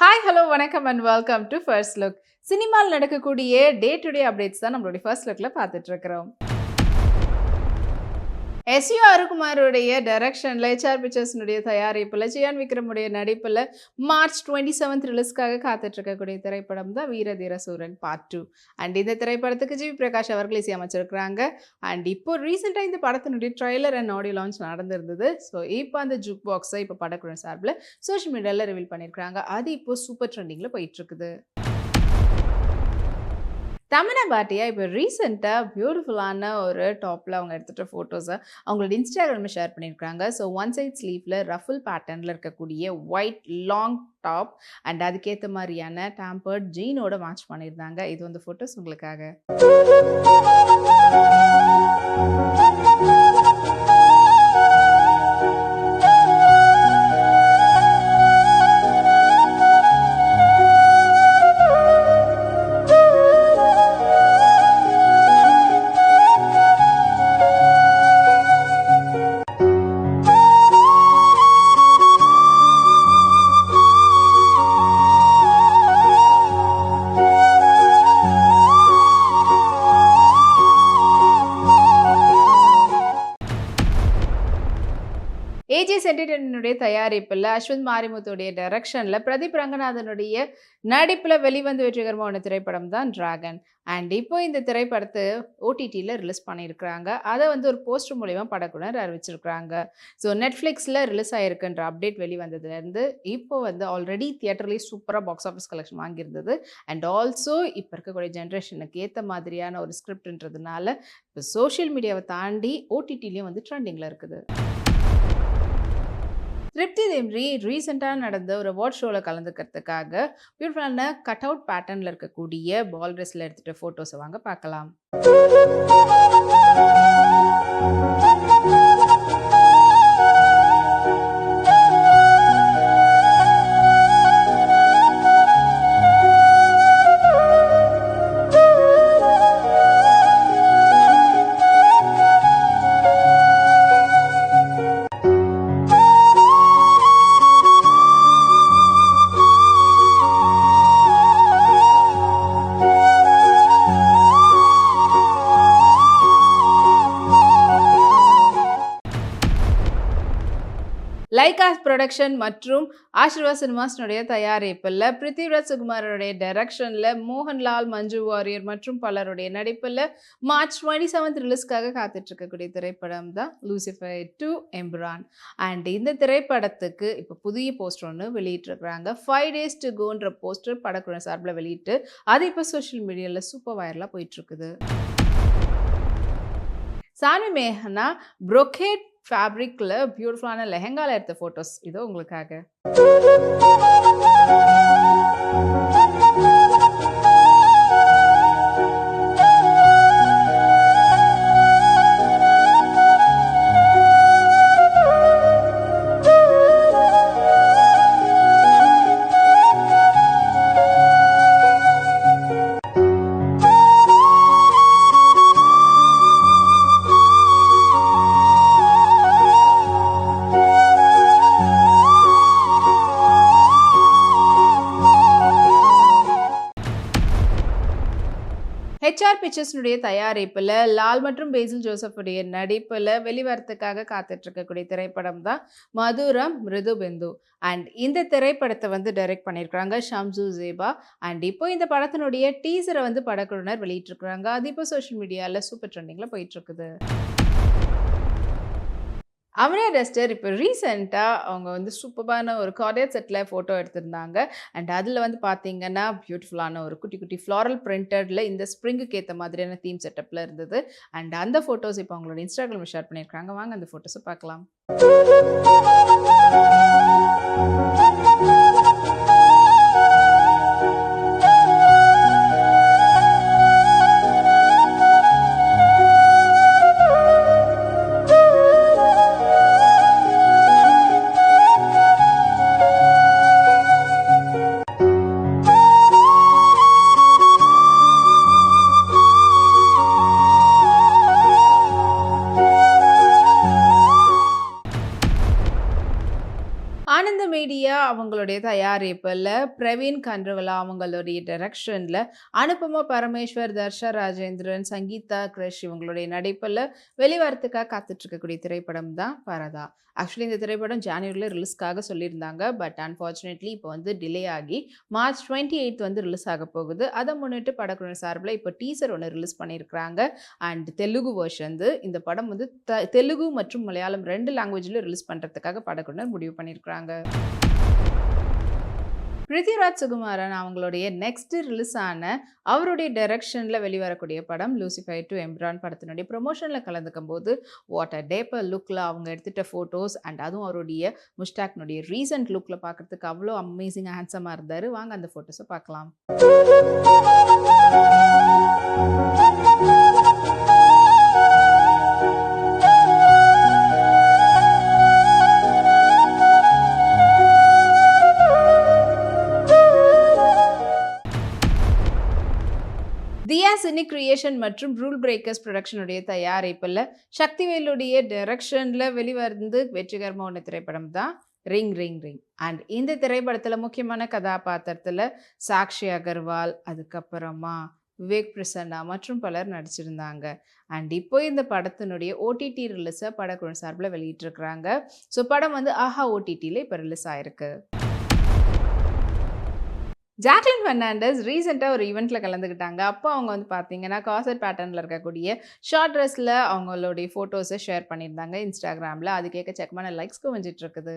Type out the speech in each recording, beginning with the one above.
Hi hello வணக்கம் and welcome to first look சினிமாவில் நடக்கக்கூடிய டே டு டே அப்டேட்ஸ் தான் நம்மளுடைய ஃபர்ஸ்ட் லுக்கில் பார்த்துட்டு எஸ் எஸ்யூ அருகுமாருடைய டைரக்ஷனில் ஹெச்ஆர் பிக்சர்ஸ்னுடைய தயாரிப்பில் ஜியான் விக்ரமுடைய நடிப்பில் மார்ச் டுவெண்ட்டி செவன்த் ரிலீஸ்க்காக காத்துட்ருக்கக்கூடிய திரைப்படம் தான் வீரதீர சூரன் பார்ட் டூ அண்ட் இந்த திரைப்படத்துக்கு ஜிவி பிரகாஷ் அவர்கள் இசையமைச்சிருக்கிறாங்க. அண்ட் இப்போ ரீசெண்டாக இந்த படத்தினுடைய ட்ரைலர் அண்ட் ஆடியோ லான்ச் நடந்திருந்தது. ஸோ இப்போ அந்த ஜுக் பாக்ஸை இப்போ படக்குழு சார்பில் சோஷியல் மீடியாவில் ரிவீல் பண்ணியிருக்கிறாங்க அது இப்போ சூப்பர் ட்ரெண்டிங்கில் போயிட்டு இருக்குது தமிழா பாட்டியா இப்போ ரீசெண்டாக பியூட்டிஃபுல்லான ஒரு டாப்பில் அவங்க எடுத்துகிட்ட ஃபோட்டோஸை அவங்களோட இன்ஸ்டாகிராமில் ஷேர் பண்ணியிருக்காங்க ஸோ ஒன் சைட் ஸ்லீவில் ரஃபுல் பேட்டர்னில் இருக்கக்கூடிய ஒயிட் லாங் டாப் அண்ட் அதுக்கேற்ற மாதிரியான டேம்பர்ட் ஜீனோட மேட்ச் பண்ணியிருந்தாங்க இது வந்து ஃபோட்டோஸ் உங்களுக்காக. ஏஜிஎஸ் என்டர்டெயின்மெண்ட்டுடைய தயாரிப்பில் அஸ்வந்த் மாரிமுத்துடைய டைரக்ஷனில் பிரதீப் ரங்கநாதனுடைய நடிப்பில் வெளிவந்து வெற்றிகரமான திரைப்படம் தான் டிராகன் அண்ட் இப்போ இந்த திரைப்படத்தை ஓடிடியில் ரிலீஸ் பண்ணியிருக்கிறாங்க. அதை வந்து ஒரு போஸ்டர் மூலிமா படக்குனர் அறிவிச்சிருக்கிறாங்க. ஸோ நெட்ஃப்ளிக்ஸில் ரிலீஸ் ஆகிருக்குன்ற அப்டேட் வெளிவந்ததுலேருந்து இப்போ வந்து ஆல்ரெடி தியேட்டர்லேயே சூப்பராக பாக்ஸ் ஆஃபீஸ் கலெக்ஷன் வாங்கியிருந்தது. அண்ட் ஆல்சோ இப்போ இருக்கக்கூடிய ஜென்ரேஷனுக்கு ஏற்ற மாதிரியான ஒரு ஸ்கிரிப்ட்ன்றதுனால இப்போ சோஷியல் மீடியாவை தாண்டி ஓடிடிலையும் வந்து ட்ரெண்டிங்கில் இருக்குது. திருப்தி தேம்ரி ரீசெண்டாக நடந்த ஒரு அவார்ட் ஷோவில் கலந்துக்கிறதுக்காக பியூட்டிஃபுல்லான கட் அவுட் பேட்டர்னில் இருக்கக்கூடிய பால் ட்ரெஸ்ஸில் எடுத்துகிட்ட ஃபோட்டோஸை வாங்க பார்க்கலாம். லைகாஸ் ப்ரொடக்ஷன் மற்றும் ஆஷிர்வா சினிமாஸ்னுடைய தயாரிப்பில் பிருத்திவிராஜ் சுகுமாரனுடைய டைரக்ஷனில் மோகன்லால் மஞ்சு வாரியர் மற்றும் பலருடைய நடிப்பில் மார்ச் டுவெண்ட்டி செவன்த் ரிலீஸ்க்காக காத்துட்டு இருக்கக்கூடிய திரைப்படம் தான் லூசிஃபை டு எம்ப்ரான் அண்ட் இந்த திரைப்படத்துக்கு இப்போ புதிய போஸ்டர் ஒன்று வெளியிட்டிருக்கிறாங்க. ஃபைவ் டேஸ் டு கோன்ற போஸ்டர் படக்குழு சார்பில் வெளியிட்டு அது இப்போ சோஷியல் மீடியாவில் சூப்பர் வைரலாக போயிட்டுருக்குது சாமி மேகனா ப்ரொகேட் ஃபேப்ரிக்கில் பியூட்டிஃபுல்லான லெஹங்கால எடுத்த ஃபோட்டோஸ் இதோ உங்களுக்காக. பிக்சர்ஸ்னுடைய தயாரிப்பில் லால் மற்றும் பேசில் ஜோசஃபுடைய நடிப்பில் வெளிவரத்துக்காக காத்துட்ருக்கக்கூடிய திரைப்படம் தான் மதுரம் மிருதுபெந்து. அண்ட் இந்த திரைப்படத்தை வந்து டைரக்ட் பண்ணியிருக்கிறாங்க ஷம்சு ஜேபா. அண்ட் இப்போ இந்த படத்தினுடைய டீசரை வந்து படக்குழுனர் வெளியிட்டிருக்கிறாங்க. அது இப்போ சோஷியல் மீடியாவில் சூப்பர் ட்ரெண்டிங்கில் போயிட்டுருக்குது. அமரே டஸ்டர் இப்போ ரீசெண்டாக அவங்க வந்து சூப்பரான ஒரு கார்டேட் செட்டில் ஃபோட்டோ எடுத்திருந்தாங்க. அண்ட் அதில் வந்து பார்த்தீங்கன்னா பியூட்டிஃபுல்லான ஒரு குட்டி குட்டி ஃப்ளாரல் பிரிண்டடில் இந்த ஸ்ப்ரிங்குக்கு ஏற்ற மாதிரியான தீம் செட்டப்பில் இருந்தது. அண்ட் அந்த ஃபோட்டோஸ் இப்போ அவங்களோட இன்ஸ்டாகிராமில் ஷேர் பண்ணியிருக்காங்க. வாங்க அந்த ஃபோட்டோஸை பார்க்கலாம். அவங்களுடைய தயாரிப்பில் பிரவீன் கன்றுவலா அவங்களுடைய டைரக்ஷனில் அனுபமா பரமேஸ்வர் தர்ஷா ராஜேந்திரன் சங்கீதா கிருஷ் இவங்களுடைய நடிப்பில் வெளிவரத்துக்காக காத்துட்டு இருக்கக்கூடிய திரைப்படம் தான் பரதா. ஆக்சுவலி இந்த திரைப்படம் ஜான்வரியில் ரிலீஸ்க்காக சொல்லியிருந்தாங்க. பட் அன்ஃபார்ச்சுனேட்லி இப்போ வந்து டிலே ஆகி மார்ச் டுவெண்ட்டி எயித் வந்து ரிலீஸ் ஆக போகுது. அதை முன்னிட்டு படக்குழு சார்பில் இப்போ டீசர் ஒன்று ரிலீஸ் பண்ணியிருக்கிறாங்க. அண்ட் தெலுங்கு வேர்ஷன் இந்த படம் வந்து த தெலுங்கு மற்றும் மலையாளம் ரெண்டு லாங்குவேஜில் ரிலீஸ் பண்ணுறதுக்காக படக்குழுனர் முடிவு பண்ணியிருக்கிறாங்க. பிருத்திவிராஜ் சுகுமாரன் அவங்களுடைய நெக்ஸ்ட் ரிலீஸ் ஆன அவருடைய டைரக்ஷனில் வெளிவரக்கூடிய படம் லூசிஃபை டு எம்ப்ரான் படத்தினுடைய ப்ரொமோஷனில் கலந்துக்கும் போது வாட் அ டேப்பர் லுக்கில் அவங்க எடுத்துகிட்ட ஃபோட்டோஸ் அண்ட் அதுவும் அவருடைய முஷ்டாக்னுடைய ரீசன்ட் லுக்கில் பார்க்குறதுக்கு அவ்வளோ அமேசிங் ஹேண்ட்ஸமாக இருந்தார். வாங்க அந்த ஃபோட்டோஸை பார்க்கலாம். கிரியேஷன் மற்றும் ரூல் பிரேக்கர்ஸ் ப்ரொடக்ஷனுடைய தயாரிப்பில் சக்திவேலுடைய டைரக்ஷனில் வெளிவந்து வெற்றிகரமான ஒன்று திரைப்படம் தான் ரிங் ரிங் ரிங் அண்ட் இந்த திரைப்படத்தில் முக்கியமான கதாபாத்திரத்தில் சாக்ஷி அகர்வால் அதுக்கப்புறமா விவேக் பிரசன்னா மற்றும் பலர் நடிச்சிருந்தாங்க. அண்ட் இப்போ இந்த படத்தினுடைய ஓடிடி ரிலீஸை படக்குழு சார்பில் வெளியிட்டிருக்கிறாங்க. ஸோ படம் வந்து ஆஹா ஓடிடியில் இப்போ ரிலீஸ் ஆயிருக்கு. ஜாக்லின் ஃபெர்னாண்டஸ் ரீசெண்டாக ஒரு ஈவெண்ட்டில் கலந்துக்கிட்டாங்க. அப்போ அவங்க வந்து பார்த்தீங்கன்னா காசட் பேட்டர்னில் இருக்கக்கூடிய ஷார்ட் ட்ரெஸ்ஸில் அவங்களுடைய ஃபோட்டோஸை ஷேர் பண்ணியிருந்தாங்க இன்ஸ்டாகிராமில் அது கேட்க செக்மான லைக்ஸ் குவிஞ்சிட்டு இருக்குது.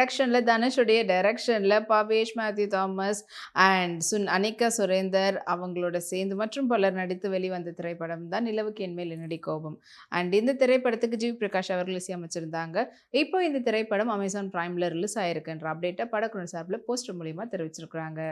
ப்ரொடக்ஷனில் தனுஷுடைய டைரக்ஷனில் பவேஷ் மேத்யூ தாமஸ் அண்ட் சுன் அனிகா சுரேந்தர் அவங்களோட சேர்ந்து மற்றும் பலர் நடித்து வெளிவந்த திரைப்படம் தான் நிலவுக்கு என்மேல் என்னடி கோபம். அண்ட் இந்த திரைப்படத்துக்கு ஜி. பிரகாஷ் அவர்கள் இசையமைச்சிருந்தாங்க. இப்போ இந்த திரைப்படம் அமேசான் பிரைமில் ரிலீஸ் ஆயிருக்குன்ற அப்டேட்டை படக்குழு சார்பில் போஸ்டர் மூலியமாக தெரிவிச்சிருக்கிறாங்க.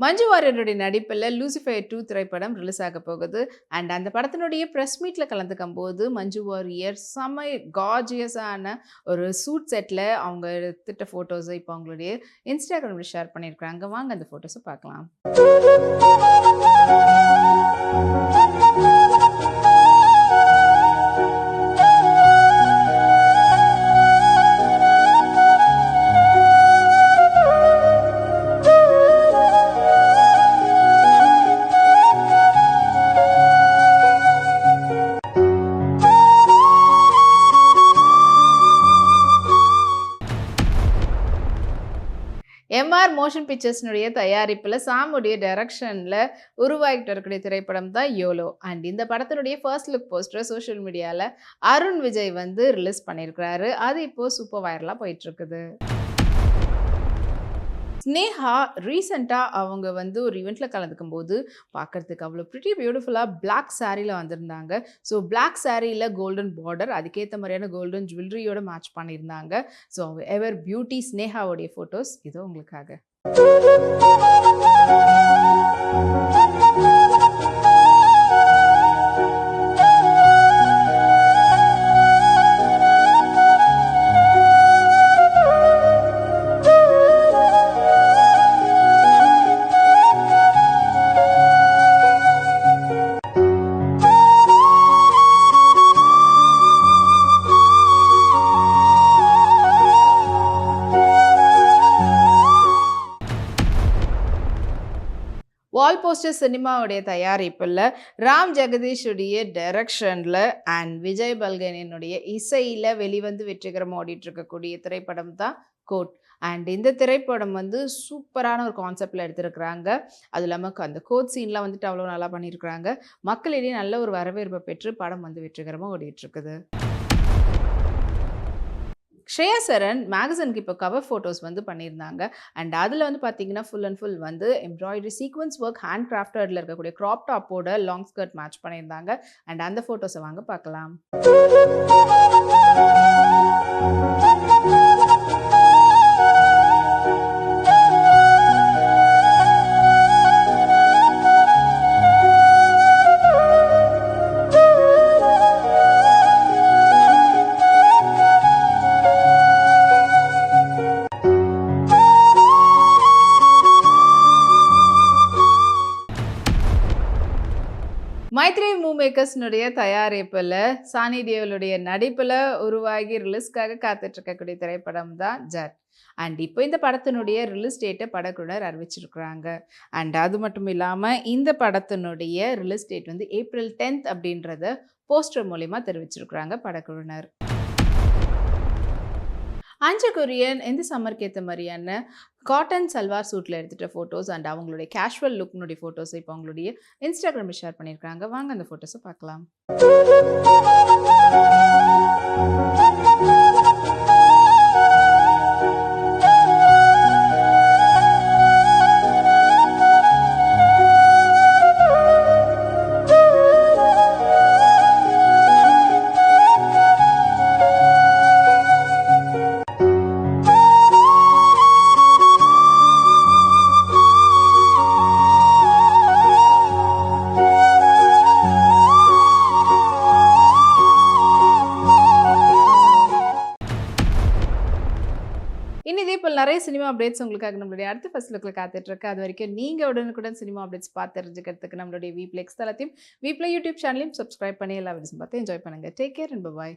மஞ்சு வாரியருடைய நடிப்பில் லூசிஃபயர் டூ திரைப்படம் ரிலீஸ் ஆக போகுது. அண்ட் அந்த படத்தினுடைய ப்ரெஸ் மீட்டில் கலந்துக்கும் போது மஞ்சு வாரியர் செம்ம காஜியஸான ஒரு சூட் செட்டில் அவங்க எடுத்துட்ட ஃபோட்டோஸை இப்போ அவங்களுடைய இன்ஸ்டாகிராமில் ஷேர் பண்ணியிருக்கிறாங்க. வாங்க அந்த ஃபோட்டோஸை பார்க்கலாம். மோஷன் பிக்சர்ஸ்னுடைய தயாரிப்பில் சாமுடைய டைரக்ஷனில் உருவாகிட்டு இருக்கக்கூடிய திரைப்படம் தான் யோலோ அண்ட் இந்த படத்தினுடைய ஃபர்ஸ்ட் லுக் போஸ்டர் சோஷியல் மீடியாவில் அருண் விஜய் வந்து ரிலீஸ் பண்ணியிருக்கிறாரு. அது இப்போது சூப்பர் வைரலாக போயிட்டுருக்குது. ஸ்னேஹா ரீசெண்டாக அவங்க வந்து ஒரு ஈவெண்ட்டில் கலந்துக்கும் போது பார்க்குறதுக்கு அவ்வளோ ப்ரிட்டி பியூட்டிஃபுல்லாக பிளாக் சாரியில் வந்திருந்தாங்க. ஸோ பிளாக் சாரியில் கோல்டன் பார்டர் அதுக்கேற்ற மாதிரியான கோல்டன் ஜுவல்லரியோட மேட்ச் பண்ணியிருந்தாங்க. ஸோ எவர் பியூட்டி ஸ்னேஹாவுடைய ஃபோட்டோஸ் இதோ உங்களுக்காக. 嘟嘟嘟嘟嘟嘟 போஸ்டர் சினிமாவுடைய தயாரிப்பில் ராம் ஜெகதீஷுடைய டைரக்ஷனில் அண்ட் விஜய் பல்கனினுடைய இசையில் வெளிவந்து வெற்றிகரமாக ஓடிட்டு இருக்கக்கூடிய திரைப்படம் தான் கோட். அண்ட் இந்த திரைப்படம் வந்து சூப்பரான ஒரு கான்செப்டில் எடுத்திருக்கிறாங்க. அது இல்லாமல் அந்த கோட் சீன்லாம் வந்துட்டு அவ்வளோ நல்லா பண்ணியிருக்கிறாங்க. மக்களிடையே நல்ல ஒரு வரவேற்பை பெற்று படம் வந்து வெற்றிகரமாக ஓடிட்டுருக்குது. இருக்குது ஸ்ரேயா சரண் மேகசனுக்கு இப்போ கவர் ஃபோட்டோஸ் வந்து பண்ணியிருந்தாங்க. அண்ட் அதில் வந்து பார்த்தீங்கன்னா ஃபுல் அண்ட் ஃபுல் வந்து எம்ப்ராய்டரி சீக்வன்ஸ் ஒர்க் ஹேண்ட் கிராஃப்டர்டில் இருக்கக்கூடிய க்ராப் டாப்போட லாங் ஸ்கர்ட் மேட்ச் பண்ணியிருந்தாங்க. அண்ட் அந்த ஃபோட்டோஸை வாங்க பார்க்கலாம். மேக்கர்ஸ்னுடைய தயாரிப்புல சானி தேவலுடைய நடிப்புல உருவாகி ரிலீஸ்க்காக காத்துட்டு இருக்கக்கூடிய திரைப்படம் தான் ஜட் அண்ட் இப்போ இந்த படத்தினுடைய ரிலீஸ் டேட்டை படக்குழுவினர் அறிவிச்சிருக்கிறாங்க. அண்ட் அது மட்டும் இல்லாமல் இந்த படத்தினுடைய ரிலீஸ் டேட் வந்து ஏப்ரல் டென்த் அப்படின்றத போஸ்டர் மூலிமா தெரிவிச்சிருக்கிறாங்க படக்குழுனர் அஞ்சு கொரியன் இந்த சம்மருக்கு ஏற்ற மாதிரியான காட்டன் சல்வார் சூட்டில் எடுத்துகிட்ட ஃபோட்டோஸ் அண்ட் அவங்களுடைய கேஷுவல் லுக்னுடைய ஃபோட்டோஸ் இப்போ அவங்களுடைய இன்ஸ்டாகிராமில் ஷேர் பண்ணியிருக்காங்க வாங்க அந்த ஃபோட்டோஸை பார்க்கலாம். நிறைய சினிமா அப்டேட்ஸ் உங்களுக்காக நம்மளுடைய அடுத்த ஃபர்ஸ்ட் லுக்கில் காத்துட்டு இருக்கு அது வரைக்கும் நீங்கள் உடனுக்குடன் சினிமா அப்டேட்ஸ் பார்த்து தெரிஞ்சுக்கிறதுக்கு நம்மளுடைய வீப்ளெக்ஸ் தளத்தையும் வீப்ளே யூடியூப் சேனலையும் சப்ஸ்கிரைப் பண்ணி எல்லா வீடியோஸும் பார்த்து என்ஜாய் பண்ணுங்கள் டேக் கேர் அண்ட் பாய்